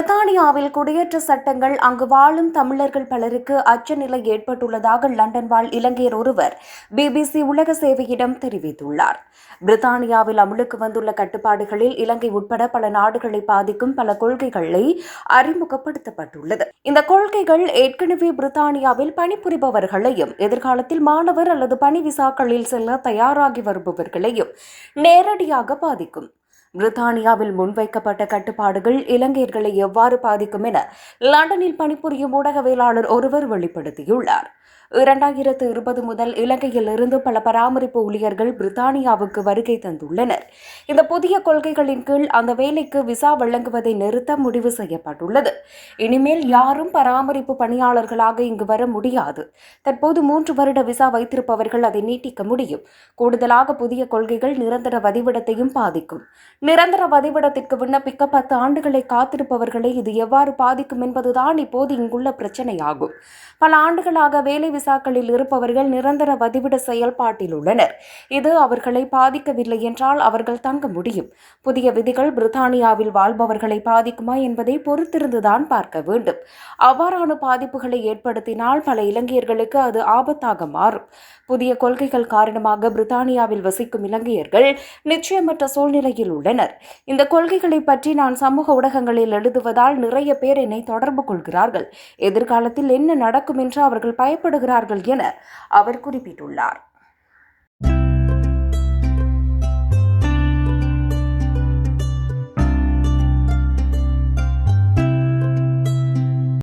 பிரித்தானியாவில் குடியேற்ற சட்டங்கள் அங்கு வாழும் தமிழர்கள் பலருக்கு அச்சநிலை ஏற்பட்டுள்ளதாக லண்டன் வாழ் இலங்கையர் ஒருவர் பிபிசி உலக சேவையிடம் தெரிவித்துள்ளார். பிரித்தானியாவில் அமலுக்கு வந்துள்ள கட்டுப்பாடுகளில் இலங்கை உட்பட பல நாடுகளை பாதிக்கும் பல கொள்கைகளை அறிமுகப்படுத்தப்பட்டுள்ளது. இந்த கொள்கைகள் ஏற்கனவே பிரித்தானியாவில் பணிபுரிபவர்களையும் எதிர்காலத்தில் மாணவர் அல்லது பணி விசாக்களில் செல்ல தயாராகி வருபவர்களையும் நேரடியாக பாதிக்கும். பிரித்தானியாவில் முன்வைக்கப்பட்ட கட்டுப்பாடுகள் இலங்கையர்களை எவ்வாறு பாதிக்கும் என லண்டனில் பணிபுரியும் ஊடகவியலாளர் ஒருவர் வெளிப்படுத்தியுள்ளார். இரண்டாயிரத்து இருபது முதல் இலங்கையில் இருந்து பல பராமரிப்பு ஊழியர்கள் பிரித்தானியாவுக்கு வருகை தந்துள்ளனர். இந்த புதிய கொள்கைகளின் கீழ் அந்த வேலைக்கு விசா வழங்குவதை நிறுத்த முடிவு செய்யப்பட்டுள்ளது. இனிமேல் யாரும் பராமரிப்பு பணியாளர்களாக இங்கு வர முடியாது. தற்போது மூன்று வருட விசா வைத்திருப்பவர்கள் அதை நீட்டிக்க முடியும். கூடுதலாக புதிய கொள்கைகள் நிரந்தர வதிவிடத்தையும் பாதிக்கும். நிரந்தர வதிவிடத்திற்கு விண்ணப்பிக்க பத்து ஆண்டுகளை காத்திருப்பவர்களை இது எவ்வாறு பாதிக்கும் என்பதுதான் இப்போது இங்குள்ள பிரச்சனையாகும். பல ஆண்டுகளாக வேலை விசாக்களில் இருப்பவர்கள் நிரந்தர வதிவிட செயல்பாட்டில் உள்ளனர். இது அவர்களை பாதிக்கவில்லை என்றால் அவர்கள் தங்க முடியும். புதிய விதிகள் பிரித்தானியாவில் வாழ்பவர்களை பாதிக்குமா என்பதை பொறுத்திருந்துதான் பார்க்க வேண்டும். அவ்வாறான பாதிப்புகளை ஏற்படுத்தினால் பல இலங்கையர்களுக்கு அது ஆபத்தாக மாறும். புதிய கொள்கைகள் காரணமாக பிரித்தானியாவில் வசிக்கும் இலங்கையர்கள் நிச்சயமற்ற சூழ்நிலையில் உள்ளனர். இந்த கொள்கைகளை பற்றி நான் சமூக ஊடகங்களில் எழுதுவதால் நிறைய பேர் என்னை தொடர்பு கொள்கிறார்கள். எதிர்காலத்தில் என்ன நடக்கும் என்று அவர்கள் பயப்படுகிறார்கள். என அவர் குறிப்பிட்டுள்ளார்.